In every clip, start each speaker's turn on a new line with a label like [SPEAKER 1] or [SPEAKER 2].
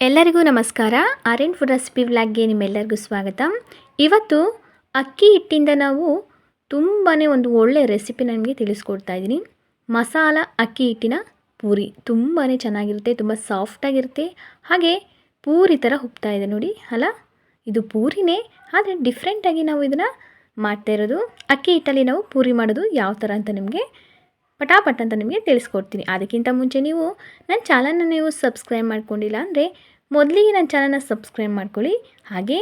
[SPEAKER 1] ಎಲ್ಲರಿಗೂ ನಮಸ್ಕಾರ. Aryan food recipe ವ್ಲಾಗ್ಗೆ ನಿಮ್ಮೆಲ್ಲರಿಗೂ ಸ್ವಾಗತ. ಇವತ್ತು ಅಕ್ಕಿ ಹಿಟ್ಟಿಂದ ನಾವು ತುಂಬಾ ಒಂದು ಒಳ್ಳೆಯ ರೆಸಿಪಿ ನನಗೆ ತಿಳಿಸ್ಕೊಡ್ತಾ ಇದ್ದೀನಿ. ಮಸಾಲ ಅಕ್ಕಿ ಹಿಟ್ಟಿನ ಪೂರಿ ತುಂಬಾ ಚೆನ್ನಾಗಿರುತ್ತೆ, ತುಂಬ ಸಾಫ್ಟಾಗಿರುತ್ತೆ ಹಾಗೆ ಪೂರಿ ಥರ ಉಬ್ತಾ ಇದೆ ನೋಡಿ, ಅಲ್ಲ? ಇದು ಪೂರಿನೇ, ಆದರೆ ಡಿಫ್ರೆಂಟಾಗಿ ನಾವು ಇದನ್ನು ಮಾಡ್ತಾ ಇರೋದು. ಅಕ್ಕಿ ಹಿಟ್ಟಲ್ಲಿ ನಾವು ಪೂರಿ ಮಾಡೋದು ಯಾವ ಥರ ಅಂತ ನಿಮಗೆ ಪಟಾಪಟ್ ಅಂತ ನಿಮಗೆ ತಿಳಿಸ್ಕೊಡ್ತೀನಿ. ಅದಕ್ಕಿಂತ ಮುಂಚೆ ನೀವು ನನ್ನ ಚಾನಲ್ನ ನೀವು ಸಬ್ಸ್ಕ್ರೈಬ್ ಮಾಡ್ಕೊಂಡಿಲ್ಲ ಅಂದರೆ ಮೊದಲಿಗೆ ನನ್ನ ಚಾನಲ್ನ ಸಬ್ಸ್ಕ್ರೈಬ್ ಮಾಡ್ಕೊಳ್ಳಿ. ಹಾಗೆ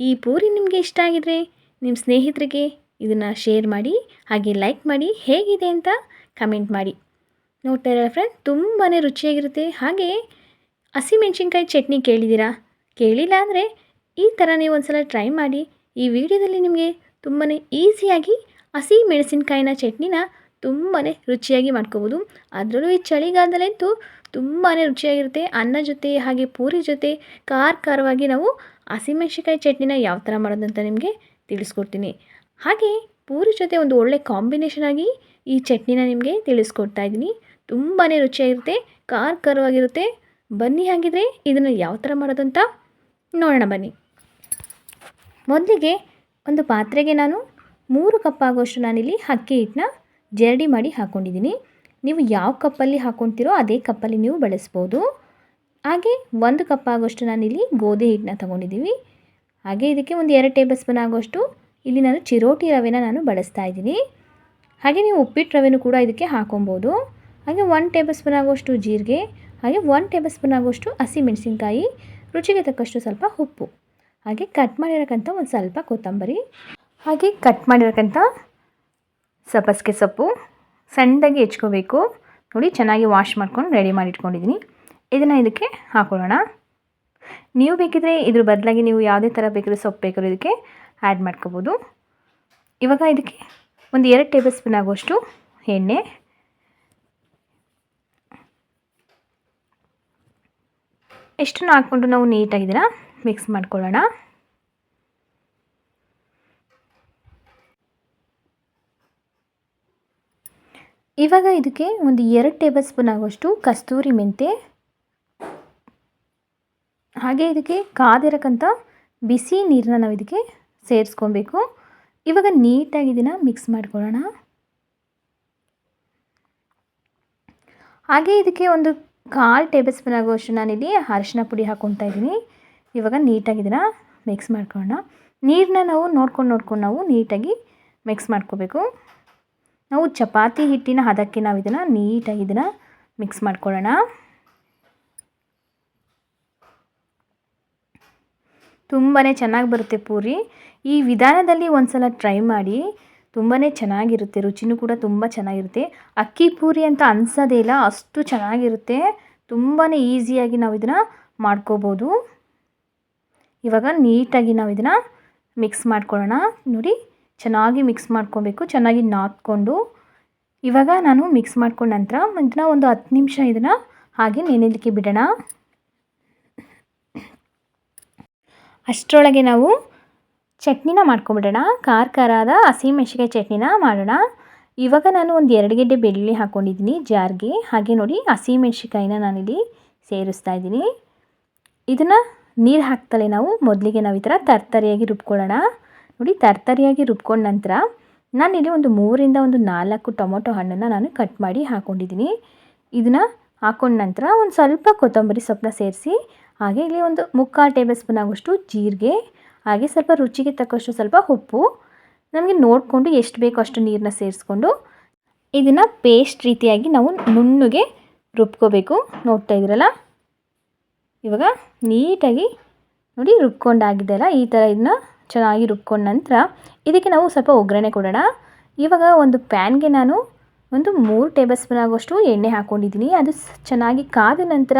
[SPEAKER 1] ಈ ಪೂರಿ ನಿಮಗೆ ಇಷ್ಟ ಆಗಿದರೆ ನಿಮ್ಮ ಸ್ನೇಹಿತರಿಗೆ ಇದನ್ನು ಶೇರ್ ಮಾಡಿ, ಹಾಗೆ ಲೈಕ್ ಮಾಡಿ, ಹೇಗಿದೆ ಅಂತ ಕಮೆಂಟ್ ಮಾಡಿ. ನೋಡ್ತಾ ಇರೋ ಫ್ರೆಂಡ್ ತುಂಬಾ ರುಚಿಯಾಗಿರುತ್ತೆ. ಹಾಗೆ ಹಸಿಮೆಣ್ಸಿನ್ಕಾಯಿ ಚಟ್ನಿ ಕೇಳಿದ್ದೀರಾ? ಕೇಳಿಲ್ಲ ಅಂದರೆ ಈ ಥರ ನೀವು ಒಂದ್ಸಲ ಟ್ರೈ ಮಾಡಿ. ಈ ವಿಡಿಯೋದಲ್ಲಿ ನಿಮಗೆ ತುಂಬಾ ಈಸಿಯಾಗಿ ಹಸಿ ಮೆಣಸಿನ್ಕಾಯಿನ ಚಟ್ನಿನ ತುಂಬಾ ರುಚಿಯಾಗಿ ಮಾಡ್ಕೋಬೋದು. ಅದರಲ್ಲೂ ಈ ಚಳಿಗಾಲದಲ್ಲಂತೂ ತುಂಬಾ ರುಚಿಯಾಗಿರುತ್ತೆ. ಅನ್ನ ಜೊತೆ, ಹಾಗೆ ಪೂರಿ ಜೊತೆ ಖಾರ ಖಾರವಾಗಿ ನಾವು ಹಸಿಮೆಣ್ಸಿನ್ಕಾಯಿ ಚಟ್ನಿನ ಯಾವ ಥರ ಮಾಡೋದಂತ ನಿಮಗೆ ತಿಳಿಸ್ಕೊಡ್ತೀನಿ. ಹಾಗೆ ಪೂರಿ ಜೊತೆ ಒಂದು ಒಳ್ಳೆ ಕಾಂಬಿನೇಷನ್ ಆಗಿ ಈ ಚಟ್ನಿನ ನಿಮಗೆ ತಿಳಿಸ್ಕೊಡ್ತಾ ಇದ್ದೀನಿ. ತುಂಬಾ ರುಚಿಯಾಗಿರುತ್ತೆ ಖಾರ ಖಾರವಾಗಿರುತ್ತೆ ಬನ್ನಿ ಹಾಗಿದ್ರೆ ಇದನ್ನು ಯಾವ ಥರ ಮಾಡೋದಂತ ನೋಡೋಣ ಬನ್ನಿ. ಮೊದಲಿಗೆ ಒಂದು ಪಾತ್ರೆಗೆ ನಾನು ಮೂರು ಕಪ್ ಆಗುವಷ್ಟು ನಾನಿಲ್ಲಿ ಅಕ್ಕಿ ಹಿಟ್ಟನ್ನ ಜರಡಿ ಮಾಡಿ ಹಾಕ್ಕೊಂಡಿದ್ದೀನಿ ನೀವು ಯಾವ ಕಪ್ಪಲ್ಲಿ ಹಾಕ್ಕೊಳ್ತೀರೋ ಅದೇ ಕಪ್ಪಲ್ಲಿ ನೀವು ಬಳಸ್ಬೋದು. ಹಾಗೆ ಒಂದು ಕಪ್ ಆಗೋಷ್ಟು ನಾನಿಲ್ಲಿ ಗೋಧಿ ಹಿಟ್ಟನ್ನ ತೊಗೊಂಡಿದ್ದೀವಿ. ಹಾಗೆ ಇದಕ್ಕೆ ಒಂದು ಎರಡು ಟೇಬಲ್ ಸ್ಪೂನ್ ಆಗೋಷ್ಟು ಇಲ್ಲಿ ನಾನು ಚಿರೋಟಿ ರವೆನ ನಾನು ಬಳಸ್ತಾ ಇದ್ದೀನಿ. ಹಾಗೆ ನೀವು ಉಪ್ಪಿಟ್ಟು ರವೆನೂ ಕೂಡ ಇದಕ್ಕೆ ಹಾಕೊಬೋದು. ಹಾಗೆ ಒನ್ ಟೇಬಲ್ ಸ್ಪೂನ್ ಆಗೋಷ್ಟು ಜೀರಿಗೆ, ಹಾಗೆ ಒನ್ ಟೇಬಲ್ ಸ್ಪೂನ್ ಆಗೋಷ್ಟು ಹಸಿ ಮೆಣಸಿನ್ಕಾಯಿ, ರುಚಿಗೆ ತಕ್ಕಷ್ಟು ಸ್ವಲ್ಪ ಉಪ್ಪು. ಹಾಗೆ ಕಟ್ ಮಾಡಿರೋಕ್ಕಂಥ ಒಂದು ಸ್ವಲ್ಪ ಕೊತ್ತಂಬರಿ. ಹಾಗೆ ಕಟ್ ಮಾಡಿರೋಕ್ಕಂಥ ಸಬ್ಬಸಿಗೆ ಸೊಪ್ಪು ಸಣ್ಣದಾಗಿ ಹೆಚ್ಕೋಬೇಕು. ನೋಡಿ, ಚೆನ್ನಾಗಿ ವಾಶ್ ಮಾಡ್ಕೊಂಡು ರೆಡಿ ಮಾಡಿ ಇಟ್ಕೊಂಡಿದ್ದೀನಿ. ಇದನ್ನು ಇದಕ್ಕೆ ಹಾಕೊಳ್ಳೋಣ. ನೀವು ಬೇಕಿದ್ರೆ ಇದ್ರ ಬದಲಾಗಿ ನೀವು ಯಾವುದೇ ಥರ ಬೇಕಿದ್ರೆ ಸೊಪ್ಪು ಬೇಕಾದ್ರೂ ಇದಕ್ಕೆ ಆ್ಯಡ್ ಮಾಡ್ಕೋಬೋದು. ಇವಾಗ ಇದಕ್ಕೆ ಒಂದು ಎರಡು ಟೇಬಲ್ ಸ್ಪೂನ್ ಆಗುವಷ್ಟು ಎಣ್ಣೆ. ಎಷ್ಟನ್ನು ಹಾಕ್ಕೊಂಡು ನಾವು ನೀಟಾಗಿ ಇದನ್ನು ಮಿಕ್ಸ್ ಮಾಡ್ಕೊಳ್ಳೋಣ. ಇವಾಗ ಇದಕ್ಕೆ ಒಂದು ಎರಡು ಟೇಬಲ್ ಸ್ಪೂನ್ ಆಗುವಷ್ಟು ಕಸ್ತೂರಿ ಮೆಂತೆ, ಹಾಗೆ ಇದಕ್ಕೆ ಕಾದಿರಕ್ಕಂಥ ಬಿಸಿ ನೀರನ್ನ ನಾವು ಇದಕ್ಕೆ ಸೇರಿಸ್ಕೊಬೇಕು. ಇವಾಗ ನೀಟಾಗಿ ಇದನ್ನು ಮಿಕ್ಸ್ ಮಾಡ್ಕೊಳ್ಳೋಣ. ಹಾಗೆ ಇದಕ್ಕೆ ಒಂದು ಕಾಲು ಟೇಬಲ್ ಸ್ಪೂನ್ ಆಗುವಷ್ಟು ನಾನಿಲ್ಲಿ ಅರಿಶಿನ ಪುಡಿ ಹಾಕ್ಕೊತಾ ಇದ್ದೀನಿ. ಇವಾಗ ನೀಟಾಗಿ ಇದನ್ನು ಮಿಕ್ಸ್ ಮಾಡ್ಕೊಳ್ಳೋಣ. ನೀರನ್ನ ನಾವು ನೋಡ್ಕೊಂಡು ನೋಡ್ಕೊಂಡು ನಾವು ನೀಟಾಗಿ ಮಿಕ್ಸ್ ಮಾಡ್ಕೋಬೇಕು. ನಾವು ಚಪಾತಿ ಹಿಟ್ಟಿನ ಹದಕ್ಕೆ ನಾವು ಇದನ್ನು ನೀಟಾಗಿ ಇದನ್ನು ಮಿಕ್ಸ್ ಮಾಡ್ಕೊಳ್ಳೋಣ. ತುಂಬಾ ಚೆನ್ನಾಗಿ ಬರುತ್ತೆ ಪೂರಿ. ಈ ವಿಧಾನದಲ್ಲಿ ಒಂದು ಸಲ ಟ್ರೈ ಮಾಡಿ ತುಂಬಾ ಚೆನ್ನಾಗಿರುತ್ತೆ, ರುಚಿನೂ ಕೂಡ ತುಂಬ ಚೆನ್ನಾಗಿರುತ್ತೆ. ಅಕ್ಕಿ ಪೂರಿ ಅಂತ ಅನ್ಸೋದೇ ಇಲ್ಲ, ಅಷ್ಟು ಚೆನ್ನಾಗಿರುತ್ತೆ. ತುಂಬಾ ಈಸಿಯಾಗಿ ನಾವು ಇದನ್ನು ಮಾಡ್ಕೋಬೋದು. ಇವಾಗ ನೀಟಾಗಿ ನಾವು ಇದನ್ನು ಮಿಕ್ಸ್ ಮಾಡ್ಕೊಳ್ಳೋಣ. ನೋಡಿ ಚೆನ್ನಾಗಿ ಮಿಕ್ಸ್ ಮಾಡ್ಕೊಬೇಕು, ಚೆನ್ನಾಗಿ ನಾದ್ಕೊಂಡು. ಇವಾಗ ನಾನು ಮಿಕ್ಸ್ ಮಾಡ್ಕೊಂಡ ನಂತರ ಇದನ್ನ ಒಂದು ಹತ್ತು ನಿಮಿಷ ಇದನ್ನು ಹಾಗೆ ನೆನೆಯಲಿಕ್ಕೆ ಬಿಡೋಣ. ಅಷ್ಟರೊಳಗೆ ನಾವು ಚಟ್ನಿನ ಮಾಡ್ಕೊಂಬಿಡೋಣ. ಖಾರ ಖಾರದ ಹಸಿಮೆಣ್ಸಿಕಾಯಿ ಚಟ್ನಿನ ಮಾಡೋಣ. ಇವಾಗ ನಾನು ಒಂದು ಎರಡು ಗೆಡ್ಡೆ ಬೆಳ್ಳುಳ್ಳಿ ಹಾಕ್ಕೊಂಡಿದ್ದೀನಿ ಜಾರ್ಗೆ. ಹಾಗೆ ನೋಡಿ ಹಸಿಮೆಣ್ಸಿಕಾಯಿನ ನಾನಿಲ್ಲಿ ಸೇರಿಸ್ತಾ ಇದ್ದೀನಿ. ಇದನ್ನು ನೀರು ಹಾಕ್ತಲೇ ನಾವು ಮೊದಲಿಗೆ ನಾವು ಈ ಥರ ತರ್ತರಿಯಾಗಿ ರುಬ್ಕೊಳ್ಳೋಣ. ನೋಡಿ, ತರ್ತರಿಯಾಗಿ ರುಬ್ಕೊಂಡ ನಂತರ ನಾನಿಲ್ಲಿ ಒಂದು ಮೂರಿಂದ ಒಂದು ನಾಲ್ಕು ಟೊಮೊಟೊ ಹಣ್ಣನ್ನು ನಾನು ಕಟ್ ಮಾಡಿ ಹಾಕ್ಕೊಂಡಿದ್ದೀನಿ ಇದನ್ನು ಹಾಕೊಂಡ ನಂತರ ಒಂದು ಸ್ವಲ್ಪ ಕೊತ್ತಂಬರಿ ಸೊಪ್ಪನ್ನ ಸೇರಿಸಿ, ಹಾಗೆ ಇಲ್ಲಿ ಒಂದು ಮುಕ್ಕಾಲು ಟೇಬಲ್ ಸ್ಪೂನ್ ಆಗುವಷ್ಟು ಜೀರಿಗೆ, ಹಾಗೆ ಸ್ವಲ್ಪ ರುಚಿಗೆ ತಕ್ಕಷ್ಟು ಸ್ವಲ್ಪ ಉಪ್ಪು. ನಮಗೆ ನೋಡಿಕೊಂಡು ಎಷ್ಟು ಬೇಕೋ ಅಷ್ಟು ನೀರನ್ನ ಸೇರಿಸ್ಕೊಂಡು ಇದನ್ನು ಪೇಸ್ಟ್ ರೀತಿಯಾಗಿ ನಾವು ನುಣ್ಣಗೆ ರುಬ್ಕೋಬೇಕು. ನೋಡ್ತಾ ಇದ್ದೀರಲ್ಲ? ಇವಾಗ ನೀಟಾಗಿ ನೋಡಿ ರುಬ್ಕೊಂಡಾಗಿದೆ ಅಲ್ಲ ಈ ಥರ ಇದನ್ನ ಚೆನ್ನಾಗಿ ರುಬ್ಕೊಂಡ ನಂತರ ಇದಕ್ಕೆ ನಾವು ಸ್ವಲ್ಪ ಒಗ್ಗರಣೆ ಕೊಡೋಣ. ಇವಾಗ ಒಂದು ಪ್ಯಾನ್ಗೆ ನಾನು ಒಂದು ಮೂರು ಟೇಬಲ್ ಸ್ಪೂನ್ ಆಗೋಷ್ಟು ಎಣ್ಣೆ ಹಾಕ್ಕೊಂಡಿದ್ದೀನಿ. ಅದು ಚೆನ್ನಾಗಿ ಕಾದ ನಂತರ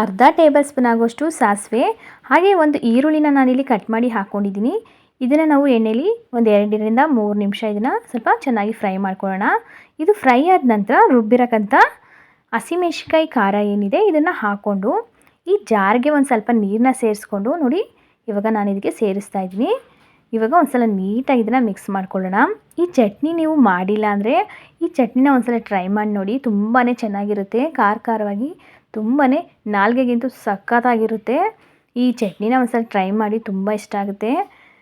[SPEAKER 1] ಅರ್ಧ ಟೇಬಲ್ ಸ್ಪೂನ್ ಆಗೋಷ್ಟು ಸಾಸಿವೆ, ಹಾಗೆ ಒಂದು ಈರುಳ್ಳಿನ ನಾನಿಲ್ಲಿ ಕಟ್ ಮಾಡಿ ಹಾಕ್ಕೊಂಡಿದ್ದೀನಿ. ಇದನ್ನು ನಾವು ಎಣ್ಣೆಲಿ ಒಂದು ಎರಡರಿಂದ ಮೂರು ನಿಮಿಷ ಇದನ್ನು ಸ್ವಲ್ಪ ಚೆನ್ನಾಗಿ ಫ್ರೈ ಮಾಡ್ಕೊಳ್ಳೋಣ. ಇದು ಫ್ರೈ ಆದ ನಂತರ ರುಬ್ಬಿರಕ್ಕಂಥ ಹಸಿಮೆಣ್ಸಿಕಾಯಿ ಖಾರ ಏನಿದೆ ಇದನ್ನು ಹಾಕ್ಕೊಂಡು, ಈ ಜಾರ್ಗೆ ಒಂದು ಸ್ವಲ್ಪ ನೀರನ್ನ ಸೇರಿಸ್ಕೊಂಡು ನೋಡಿ ಇವಾಗ ನಾನು ಇದಕ್ಕೆ ಸೇರಿಸ್ತಾ ಇದ್ದೀನಿ ಇವಾಗ ಒಂದ್ಸಲ ನೀಟಾಗಿ ಇದನ್ನು ಮಿಕ್ಸ್ ಮಾಡ್ಕೊಳ್ಳೋಣ. ಈ ಚಟ್ನಿ ನೀವು ಮಾಡಿಲ್ಲ ಅಂದರೆ ಈ ಚಟ್ನಿನ ಒಂದ್ಸಲ ಟ್ರೈ ಮಾಡಿ ನೋಡಿ. ತುಂಬಾ ಚೆನ್ನಾಗಿರುತ್ತೆ. ಖಾರ ಖಾರವಾಗಿ ತುಂಬಾ ನಾಲ್ಗೆಗಿಂತೂ ಸಖತ್ತಾಗಿರುತ್ತೆ. ಈ ಚಟ್ನಿನ ಒಂದ್ಸಲ ಟ್ರೈ ಮಾಡಿ ತುಂಬ ಇಷ್ಟ ಆಗುತ್ತೆ.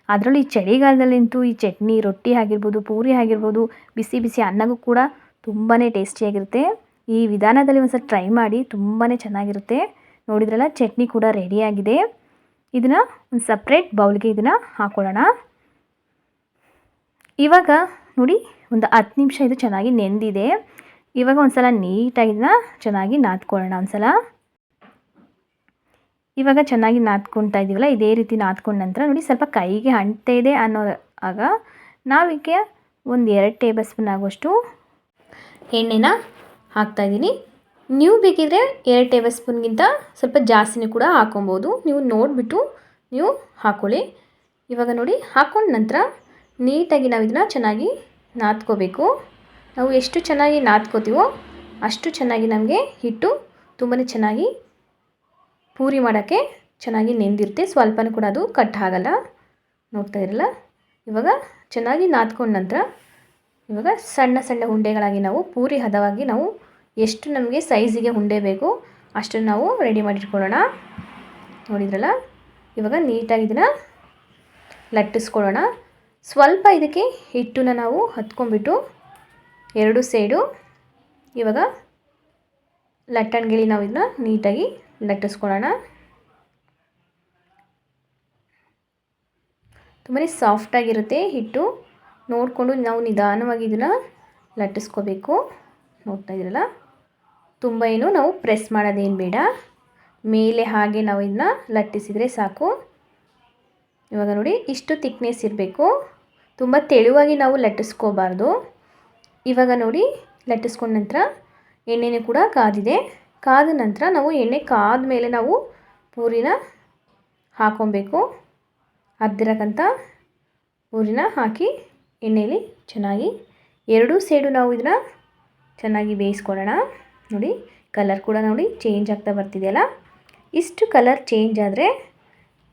[SPEAKER 1] ಅದರಲ್ಲೂ ಈ ಚಳಿಗಾಲದಲ್ಲಂತೂ ಈ ಚಟ್ನಿ ರೊಟ್ಟಿ ಆಗಿರ್ಬೋದು, ಪೂರಿ ಆಗಿರ್ಬೋದು, ಬಿಸಿ ಬಿಸಿ ಅನ್ನಗೂ ಕೂಡ ತುಂಬಾ ಟೇಸ್ಟಿಯಾಗಿರುತ್ತೆ. ಈ ವಿಧಾನದಲ್ಲಿ ಒಂದ್ಸಲ ಟ್ರೈ ಮಾಡಿ ತುಂಬಾ ಚೆನ್ನಾಗಿರುತ್ತೆ. ನೋಡಿದ್ರಲ್ಲ, ಚಟ್ನಿ ಕೂಡ ರೆಡಿಯಾಗಿದೆ ಇದನ್ನು ಒಂದು ಸಪ್ರೇಟ್ ಬೌಲ್ಗೆ ಇದನ್ನು ಹಾಕೊಳ್ಳೋಣ. ಇವಾಗ ನೋಡಿ, ಒಂದು ಹತ್ತು ನಿಮಿಷ ಇದು ಚೆನ್ನಾಗಿ ನೆಂದಿದೆ. ಇವಾಗ ಒಂದು ಸಲ ನೀಟಾಗಿ ಇದನ್ನ ಚೆನ್ನಾಗಿ ನಾದ್ಕೊಳ್ಳೋಣ ಒಂದು ಸಲ ಇವಾಗ ಚೆನ್ನಾಗಿ ನಾದ್ಕೊತಾ ಇದ್ದೀವಲ್ಲ ಇದೇ ರೀತಿ ನಾದ್ಕೊಂಡ ನಂತರ ನೋಡಿ ಸ್ವಲ್ಪ ಕೈಗೆ ಅಂಟ್ತಾ ಇದೆ ಅನ್ನೋ ಆಗ ನಾವಿಕ್ಕೆ ಒಂದು ಎರಡು ಟೇಬಲ್ ಸ್ಪೂನ್ ಆಗುವಷ್ಟು ಎಣ್ಣೆನ ಹಾಕ್ತಾಯಿದ್ದೀನಿ ನೀವು ಬೇಕಿದ್ರೆ ಎರಡು ಟೇಬಲ್ ಸ್ಪೂನ್ಗಿಂತ ಸ್ವಲ್ಪ ಜಾಸ್ತಿನೂ ಕೂಡ ಹಾಕೊಬೋದು. ನೀವು ನೋಡಿಬಿಟ್ಟು ನೀವು ಹಾಕ್ಕೊಳ್ಳಿ ಇವಾಗ ನೋಡಿ, ಹಾಕೊಂಡ ನಂತರ ನೀಟಾಗಿ ನಾವು ಇದನ್ನು ಚೆನ್ನಾಗಿ ನಾದ್ಕೋಬೇಕು. ನಾವು ಎಷ್ಟು ಚೆನ್ನಾಗಿ ನಾದ್ಕೋತೀವೋ ಅಷ್ಟು ಚೆನ್ನಾಗಿ ನಮಗೆ ಹಿಟ್ಟು ತುಂಬಾ ಚೆನ್ನಾಗಿ ಪೂರಿ ಮಾಡೋಕ್ಕೆ ಚೆನ್ನಾಗಿ ನೆಂದಿರುತ್ತೆ. ಸ್ವಲ್ಪನೂ ಕೂಡ ಅದು ಕಟ್ ಆಗಲ್ಲ. ನೋಡ್ತಾ ಇರಲ್ಲ? ಇವಾಗ ಚೆನ್ನಾಗಿ ನಾದ್ಕೊಂಡ ನಂತರ ಇವಾಗ ಸಣ್ಣ ಸಣ್ಣ ಉಂಡೆಗಳಾಗಿ ನಾವು ಪೂರಿ ಹದವಾಗಿ ನಾವು ಎಷ್ಟು ನಮಗೆ ಸೈಜಿಗೆ ಉಂಡೆ ಬೇಕು ಅಷ್ಟನ್ನು ನಾವು ರೆಡಿ ಮಾಡಿಟ್ಕೊಳ್ಳೋಣ. ನೋಡಿದ್ರಲ್ಲ? ಇವಾಗ ನೀಟಾಗಿ ಇದನ್ನು ಲಟ್ಟಿಸ್ಕೊಳ್ಳೋಣ. ಸ್ವಲ್ಪ ಇದಕ್ಕೆ ಹಿಟ್ಟನ್ನ ನಾವು ಹತ್ಕೊಂಡ್ಬಿಟ್ಟು ಎರಡು ಸೈಡು ಇವಾಗ ಲಟ್ಟಣಿಗೆಲಿ ನಾವು ಇದನ್ನ ನೀಟಾಗಿ ಲಟ್ಟಿಸ್ಕೊಳ್ಳೋಣ. ತುಂಬಾ ಸಾಫ್ಟಾಗಿರುತ್ತೆ ಹಿಟ್ಟು. ನೋಡಿಕೊಂಡು ನಾವು ನಿಧಾನವಾಗಿ ಇದನ್ನು ಲಟ್ಟಿಸ್ಕೋಬೇಕು. ನೋಡ್ತಾ ಇದ್ದೀರಲ್ಲ? ತುಂಬ ಏನು ನಾವು ಪ್ರೆಸ್ ಮಾಡೋದೇನು ಬೇಡ. ಮೇಲೆ ಹಾಗೆ ನಾವು ಇದನ್ನ ಲಟ್ಟಿಸಿದರೆ ಸಾಕು. ಇವಾಗ ನೋಡಿ, ಇಷ್ಟು ತಿಕ್ನೆಸ್ ಇರಬೇಕು. ತುಂಬ ತೆಳುವಾಗಿ ನಾವು ಲಟ್ಟಿಸ್ಕೋಬಾರ್ದು. ಇವಾಗ ನೋಡಿ, ಲಟ್ಟಿಸ್ಕೊಂಡ ನಂತರ ಎಣ್ಣೆನೂ ಕೂಡ ಕಾದಿದೆ. ಕಾದ ನಂತರ ನಾವು ಎಣ್ಣೆ ಕಾದ ಮೇಲೆ ನಾವು ಪೂರಿನ ಹಾಕೊಬೇಕು. ಅರ್ಧಿರಕ್ಕಂಥ ಪೂರಿನ ಹಾಕಿ ಎಣ್ಣೆಯಲ್ಲಿ ಚೆನ್ನಾಗಿ, ಎರಡೂ ಸೈಡು ನಾವು ಇದನ್ನ ಚೆನ್ನಾಗಿ ಬೇಯಿಸ್ಕೊಳ್ಳೋಣ ನೋಡಿ ಕಲರ್ ಕೂಡ ನೋಡಿ ಚೇಂಜ್ ಆಗ್ತಾ ಬರ್ತಿದೆಯಲ್ಲ ಇಷ್ಟು ಕಲರ್ ಚೇಂಜ್ ಆದರೆ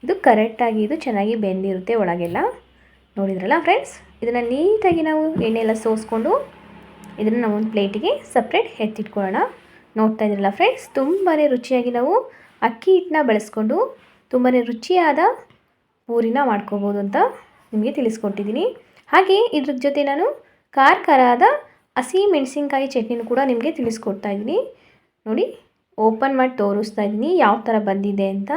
[SPEAKER 1] ಇದು ಕರೆಕ್ಟಾಗಿ ಇದು ಚೆನ್ನಾಗಿ ಬೆಂದಿರುತ್ತೆ ಒಳಗೆಲ್ಲ. ನೋಡಿದ್ರಲ್ಲ ಫ್ರೆಂಡ್ಸ್ ಇದನ್ನು ನೀಟಾಗಿ ನಾವು ಎಣ್ಣೆಲ್ಲ ಸೋಸ್ಕೊಂಡು ಇದನ್ನು ನಾವು ಒಂದು ಪ್ಲೇಟಿಗೆ ಸಪ್ರೇಟ್ ಎತ್ತಿಟ್ಕೊಳ್ಳೋಣ. ನೋಡ್ತಾ ಇದ್ರಲ್ಲ ಫ್ರೆಂಡ್ಸ್ ತುಂಬಾ ರುಚಿಯಾಗಿ ನಾವು ಅಕ್ಕಿ ಹಿಟ್ಟನ್ನ ಬಳಸ್ಕೊಂಡು ತುಂಬಾ ರುಚಿಯಾದ ಪೂರಿನ ಮಾಡ್ಕೋಬೋದು ಅಂತ ನಿಮಗೆ ತಿಳಿಸ್ಕೊಟ್ಟಿದ್ದೀನಿ. ಹಾಗೆ ಇದ್ರ ಜೊತೆ ನಾನು ಖಾರ ಖಾರದ ಹಸಿ ಮೆಣಸಿನ್ಕಾಯಿ ಚಟ್ನಿನೂ ಕೂಡ ನಿಮಗೆ ತಿಳಿಸ್ಕೊಡ್ತಾ ಇದ್ದೀನಿ. ನೋಡಿ, ಓಪನ್ ಮಾಡಿ ತೋರಿಸ್ತಾ ಇದ್ದೀನಿ ಯಾವ ಥರ ಬಂದಿದೆ ಅಂತ.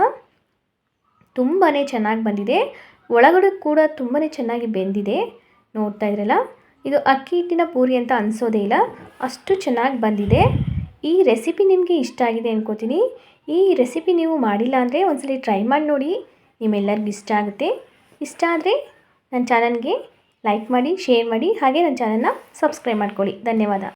[SPEAKER 1] ತುಂಬಾ ಚೆನ್ನಾಗಿ ಬಂದಿದೆ. ಒಳಗಡೆ ಕೂಡ ತುಂಬಾ ಚೆನ್ನಾಗಿ ಬೆಂದಿದೆ. ನೋಡ್ತಾ ಇದ್ರಲ್ಲ? ಇದು ಅಕ್ಕಿ ಹಿಟ್ಟಿನ ಪೂರಿ ಅಂತ ಅನಿಸೋದೇ ಇಲ್ಲ. ಅಷ್ಟು ಚೆನ್ನಾಗಿ ಬಂದಿದೆ. ಈ ರೆಸಿಪಿ ನಿಮಗೆ ಇಷ್ಟ ಆಗಿದೆ ಅನ್ಕೋತೀನಿ. ಈ ರೆಸಿಪಿ ನೀವು ಮಾಡಿಲ್ಲ ಅಂದರೆ ಒಂದ್ಸಲಿ ಟ್ರೈ ಮಾಡಿ ನೋಡಿ. ನಿಮ್ಮೆಲ್ಲರಿಗೂ ಇಷ್ಟ ಆಗುತ್ತೆ. ಇಷ್ಟ ಆದರೆ ನನ್ನ ಚಾನಲ್ಗೆ ಲೈಕ್ ಮಾಡಿ ಶೇರ್ ಮಾಡಿ ಹಾಗೆ ನನ್ನ ಚಾನಲ್ನ ಸಬ್ಸ್ಕ್ರೈಬ್ ಮಾಡ್ಕೊಳ್ಳಿ. ಧನ್ಯವಾದ.